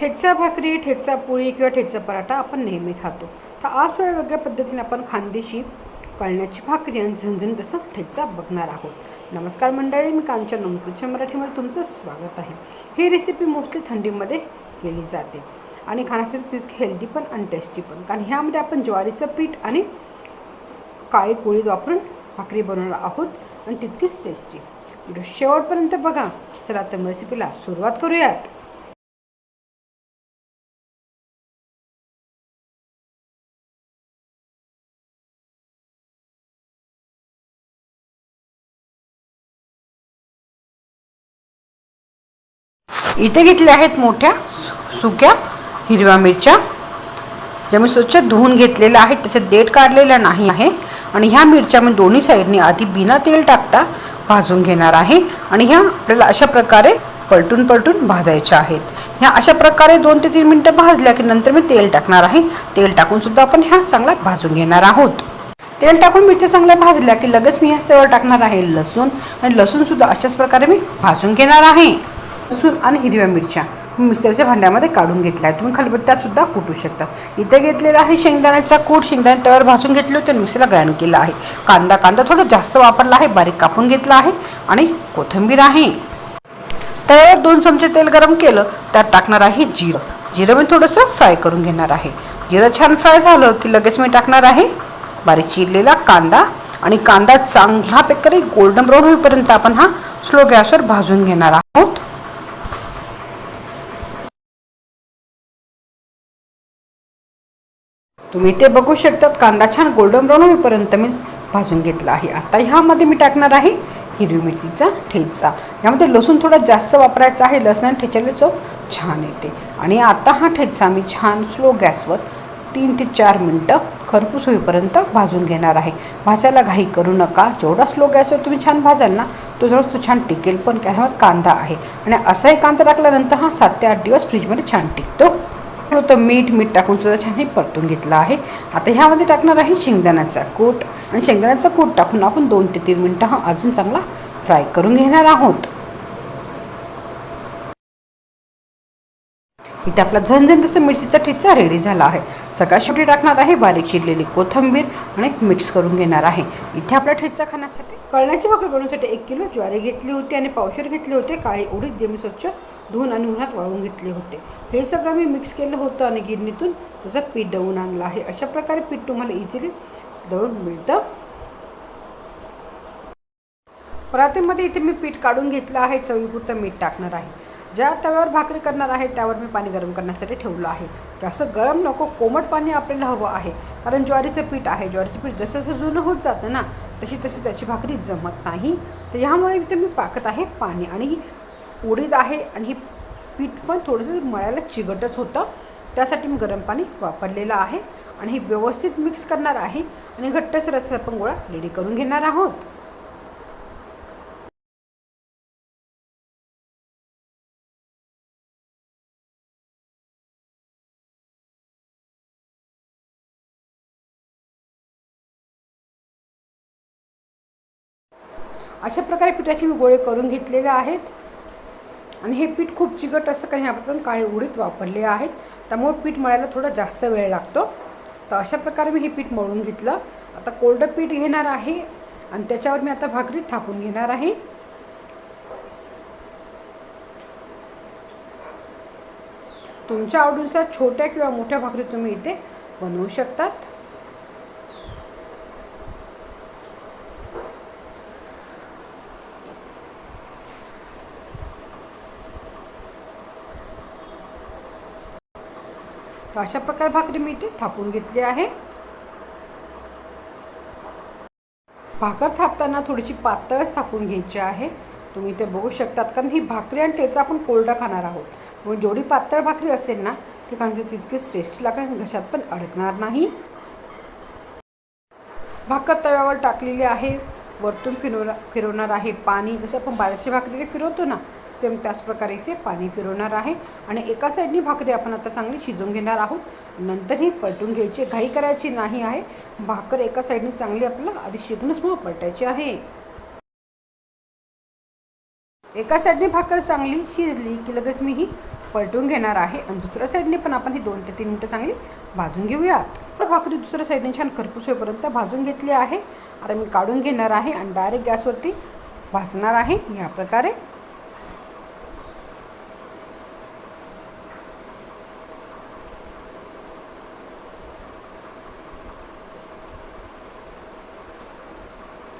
ठेचा भाकरी ठेचा पोळी किंवा ठेचा पराठा आपण नेहमी खातो. तर आज थोड्या वेगळ्या पद्धतीने आपण खानदेशी कळण्याची भाकरी आणि झणझणीत तसं ठेचा बघणार आहोत. नमस्कार मंडळी मी कांचन नमस्कारच्या मराठीमध्ये तुमचं स्वागत आहे. ही रेसिपी मोस्टली थंडीमध्ये केली जाते. आणि खाण्यासाठी तितकी हेल्दी पण आणि टेस्टी पण. कारण ह्यामध्ये आपण ज्वारीचं पीठ आणि काळी कोळीत वापरून भाकरी बनवणार आहोत. आणि तितकीच टेस्टी शेवटपर्यंत बघा. चला तर रेसिपीला सुरुवात करूयात. इथे घेतल्या आहेत मोठ्या सु- सुक्या हिरव्या मिरच्या. ज्या मी स्वच्छ धुवून घेतलेल्या आहेत त्याच्यात देठ काढलेला नाही आहे. आणि ह्या मिरच्या मी दोन्ही साईडने आधी बिना तेल टाकता भाजून घेणार आहे. आणि ह्या आपल्याला अशा प्रकारे पलटून पलटून भाजायच्या आहेत. ह्या अशा प्रकारे दोन ते तीन मिनटं भाजल्या की नंतर मी तेल टाकणार आहे. तेल टाकून सुद्धा आपण ह्या चांगल्या भाजून घेणार आहोत. तेल टाकून मिरच्या चांगल्या भाजल्या की लगेच मी ह्या तेल टाकणार आहे लसूण. आणि लसूण सुद्धा अशाच प्रकारे मी भाजून घेणार आहे. लसूण आणि हिरव्या मिरच्या. मिक्सरच्या भांड्यामध्ये काढून घेतल्या. आहे तुम्ही खलबत्त्यात सुद्धा कुटू शकता. इथे घेतलेला आहे शेंगदाण्याचा कूट. शेंगदाणे तवर भाजून घेतले होते मिक्सरला ग्राइंड केला आहे. कांदा कांदा थोडा जास्त वापरला आहे. बारीक कापून घेतला आहे आणि कोथिंबीर आहे. तव्यावर दोन चमचे तेल गरम केलं. त्यात टाकणार आहे जिरं. जिरं मी थोडंसं फ्राय करून घेणार आहे. जिरं छान फ्राय झालं की लगेच मी टाकणार आहे बारीक चिरलेला कांदा आणि कांदा चांगला प्रकारे गोल्डन ब्राऊन होईपर्यंत आपण हा स्लो गॅसवर भाजून घेणार आहोत. तुम्ही ते बघू शकतात. कांदा छान गोल्डन ब्राऊन होईपर्यंत मी भाजून घेतला आहे. आता ह्यामध्ये मी टाकणार आहे हिरवी मिरचीचा ठेचा. यामध्ये लसूण थोडा जास्त वापरायचा आहे. लसणाने ठेच्याला चव छान येते. आणि आता हा ठेचा मी छान स्लो गॅसवर तीन ते चार मिनटं खरपूस होईपर्यंत भाजून घेणार आहे. भाजायला घाई करू नका. जेवढा स्लो गॅसवर तुम्ही छान भाजाल ना तो जेवढा तो छान टिकेल. पण कारण कांदा आहे. आणि असाही कांदा टाकल्यानंतर हा सात ते आठ दिवस फ्रीजमध्ये छान टिकतो. होतं मीठ मीठ टाकून सुद्धा छान हे परतून घेतलं आहे. आता ह्यामध्ये टाकणार आहे शेंगदाण्याचा कूट. आणि शेंगदाण्याचा कूट टाकून आपण दोन ते तीन मिनटं हा अजून चांगला फ्राय करून घेणार आहोत. इथे आपला झणझण तसं मिरचीचा ठेचा रेडी झाला आहे. सकाळ शेवटी टाकणार आहे बारीक चिरलेली कोथिंबीर आणि मिक्स करून घेणार आहे. इथे आपला ठेचा खाण्यासाठी कळण्याची भाकर बनवण्यासाठी एक किलो ज्वारी घेतली होती आणि पावशेर घेतले होते. काळी उडीद जे मी स्वच्छ धुवून आणि उन्हात वाळून घेतले होते. हे सगळं मी मिक्स केलं होतं आणि गिरणीतून त्याचं पीठ दळून आणलं आहे. अशा प्रकारे पीठ तुम्हाला इझिली दळून मिळतं. परातीमध्ये इथे मी पीठ काढून घेतलं आहे. चवीपुरतं मीठ टाकणार आहे. ज्या तव्यावर भाकरी करणार आहे त्यावर मी पाणी गरम करण्यासाठी ठेवलं आहे. जास्त गरम नको कोमट पाणी आपल्याला हवं आहे. कारण ज्वारीचं पीठ आहे. ज्वारीचं पीठ जसं जसं जुनं होत जातं ना तशी तशी त्याची भाकरी जमत नाही. तर ह्यामुळे इथे मी पाकत आहे पाणी. आणि ही उडीद आहे आणि ही पीठ पण थोडंसं मळायला चिगटच होतं. त्यासाठी मी गरम पाणी वापरलेलं आहे. आणि हे व्यवस्थित मिक्स करणार आहे. आणि घट्टसर असं आपण गोळा रेडी करून घेणार आहोत. अशा प्रकारे पिठाचे मी गोळे करून घेतलेले आहेत. आणि हे पीठ खूप चिकट असतं कारण आपण काळे उडीत वापरले आहेत. त्यामुळे पीठ मळायला थोडा जास्त वेळ लागतो. तर अशा प्रकारे मी हे पीठ मळून घेतलं. आता कोरडं पीठ घेणार आहे आणि त्याच्यावर मी आता भाकरी थापून घेणार आहे. तुमच्या आवडीनुसार छोट्या किंवा मोठ्या भाकरी तुम्ही इथे बनवू शकतात. तर अशा प्रकारे भाकरी मी इथे थापून घेतली आहे. भाकर थापताना थोडीशी पातळच थापून घ्यायची आहे. तुम्ही इथे बघू शकतात कारण ही भाकरी आणि त्याचा आपण कोरडा खाणार आहोत. म्हणून जेवढी पातळ भाकरी असेल ना ती कारण तितकीच टेस्टी लागेल आणि घशात पण अडकणार नाही. भाकर तव्यावर टाकलेली आहे. वरतून फिरवला फिरवणार आहे पाणी. जसं आपण बाजरीची भाकरी फिरवतो ना सेम त्याच प्रकारे इथे पाणी फिरवणार आहे. आणि एका साईडनी भाकरी आपण आता चांगली शिजवून घेणार आहोत. नंतर ही पलटून घ्यायची घाई करायची नाही आहे. भाकर एका साईडनी चांगली आपल्याला आधी शिकूनच मग पलटायची आहे. एका साईडने भाकर चांगली शिजली की लगेच मी ही पलटून घेणार आहे. आणि दुसऱ्या साईडने पण आपण ही दोन ते तीन मिनटं चांगली भाजून घेऊयात. तर भाकरी दुसऱ्या साईडने छान खरपूस होईपर्यंत भाजून घेतली आहे. आता मी काढून घेणार आहे आणि डायरेक्ट गॅसवरती भाजणार आहे. या प्रकारे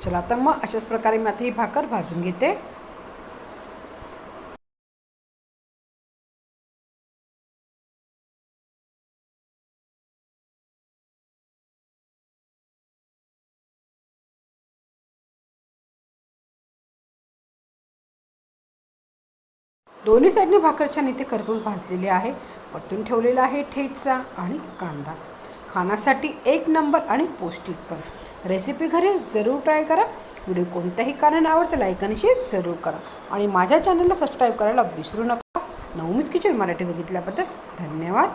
चला तर मग अशाच प्रकारे मी आता ही भाकर भाजून घेते. दोन्ही साईडने भाकर छान इथे खरपूस भाजलेली आहे. परतून ठेवलेला आहे ठेचा आणि कांदा. खाण्यासाठी एक नंबर आणि पौष्टिक पण. रेसिपी घरी जरूर ट्राय करा. व्हिडिओ कोणत्याही कारण आवडतं लाईक आणि शेअर जरूर करा. आणि माझ्या चॅनलला सबस्क्राईब करायला विसरू नका. नवमीच किचन मराठी बघितल्याबद्दल धन्यवाद.